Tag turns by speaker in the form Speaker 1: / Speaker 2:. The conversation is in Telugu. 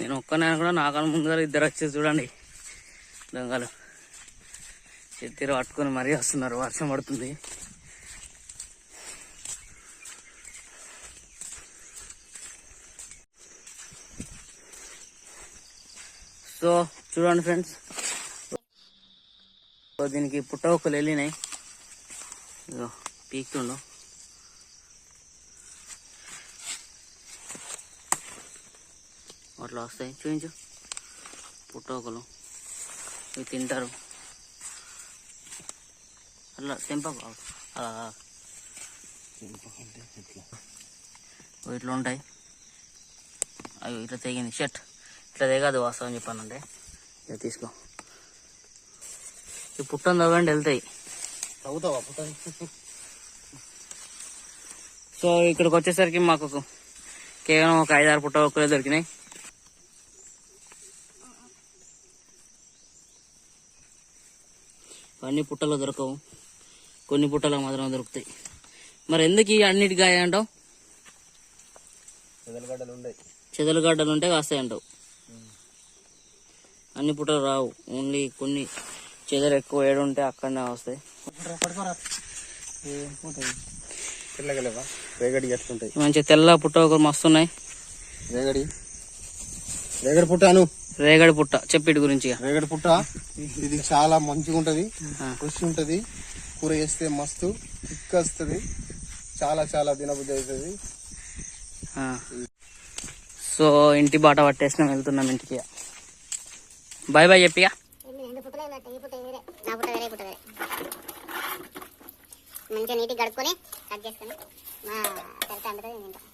Speaker 1: నేను ఒక్కనే కూడా నాకన్నా ముందుగా ఇద్దరు వచ్చి చూడండి. దొంగలు. చెత్తిర పట్టుకొని మరీ వస్తున్నారు వర్షం పడుతుంది. సో చూడండి ఫ్రెండ్స్. సో దీనికి పుట్టవక్కలు వెళ్ళినాయి. ఇగో అట్లా వస్తాయి చూపించు పుట్టవక్కలు ఇవి తింటారు. అట్లా తెంపకు. అలా ఇట్లా ఉంటాయి. అవి ఇట్లా తెగింది. షర్ట్. ఇట్లా తెగదు వాస్తవం చెప్పానంటే. ఇక తీసుకో. ఈ పుట్టం తవ్వండి వెళ్తాయి.
Speaker 2: తవ్వుతావా పుట్ట
Speaker 1: సో ఇక్కడికి వచ్చేసరికి మాకు కేవలం ఒక ఐదారు పుట్ట ఒక్కలే దొరికినాయి. అన్ని పుట్టలు దొరకవు. కొన్ని పుట్టలకు మాత్రం దొరుకుతాయి. మరి ఎందుకు ఈ అన్నిటికి గాయ అంటావు
Speaker 2: చెదలగడ్డలు
Speaker 1: చెదలగడ్డలు ఉంటే కాస్తాయి అంటావు అన్ని పుట్టలు రావు. ఓన్లీ కొన్ని చెదలు ఎక్కువ ఏడు ఉంటే అక్కడనే వస్తాయి. మంచి తెల్ల పుట్ట ఒకరు మస్తు ఉన్నాయి
Speaker 2: రేగడి. రేగడి పుట్టాను.
Speaker 1: రేగడి పుట్ట చెప్పిటి గురించి ఇక.
Speaker 2: రేగడి పుట్ట ఇది చాలా మంచిగా ఉంటది. రుచి ఉంటది కూర వేస్తే మస్తు వస్తుంది చాలా చాలా దినబుద్ధి అవుతుంది
Speaker 1: ఆ. సో ఇంటి బాట పట్టేసినాం వెళ్తున్నాం ఇంటికి బాయ్ బాయ్ చెప్పిగా
Speaker 3: వేరే మంచిగా నీట్గా కడుక్కొని కట్ చేసుకొని మా అందులో తింటాం